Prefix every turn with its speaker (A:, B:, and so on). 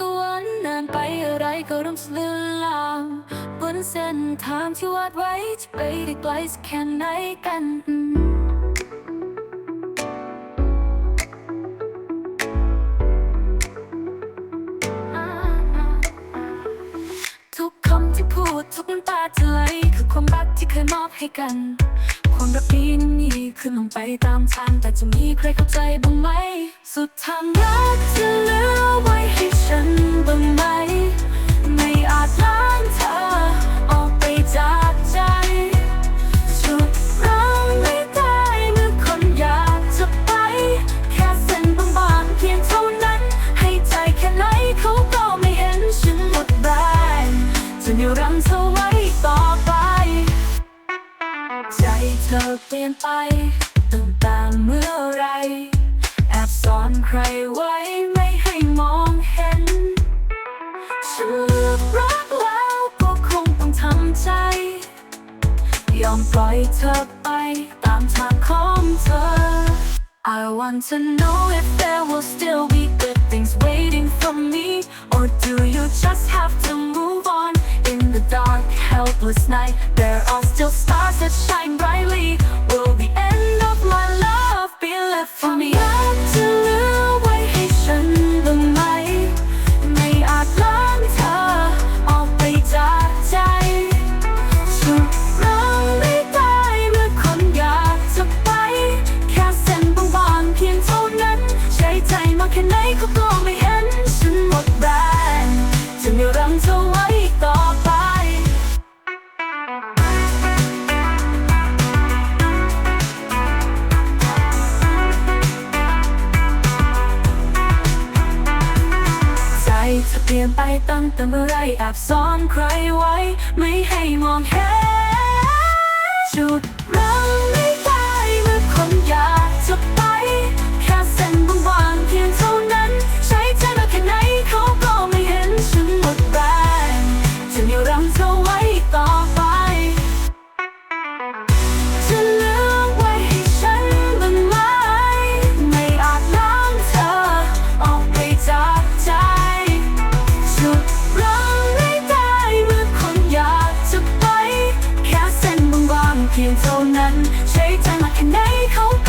A: ก็วันนานไปอะไรก็เริ่มเลือลางบนเส้นทางที่วาดไว้จะไปได้ไกลสักแค่ไหนกันทุกคำที่พูดทุกน้ำตาที่ไหลคือความรักที่เคยมอบให้กัน ความรักนี้นั้นมีขึ้นลงไปตามทางแต่จะมีใครเข้าใจบ้างไหม สุดทางรักจะเหลือไว้ ฉันบ้างไหม ไม่อาจล้างเธอออกไปจากใจชุดเราไม่ได้เมื่อคนอยากจะไป แค่เส้นบางๆเพียงเท่านั้น ให้ใจแค่ไหนเขาก็ไม่เห็นฉันหมดแรงจะนิรันดร์เธอไว้ต่อไป ใจเธอเปลี่ยนไปตั้งแต่เมื่อไรแอบซ่อนใครไว้ อมปล่อยเธอไปตามทางของเธอ I want to know if there will still be good things waiting for me Or do you just have to move on In the dark, helpless night There are still stars that shine brightly Will the end of my love be left for me? ค่ไหนเขาก็ไม่เห็นฉันหมดแรงจะไม่รังเธอไว้อีกต่อไป ใจเธอเปลี่ยนไปตั้งแต่เมื่อไรแอบซ่อนใครไว้ ไม่ให้มองเห็นจุดเรา พียงเท่านั้น ใช้ใจมากแค่ไหนเขา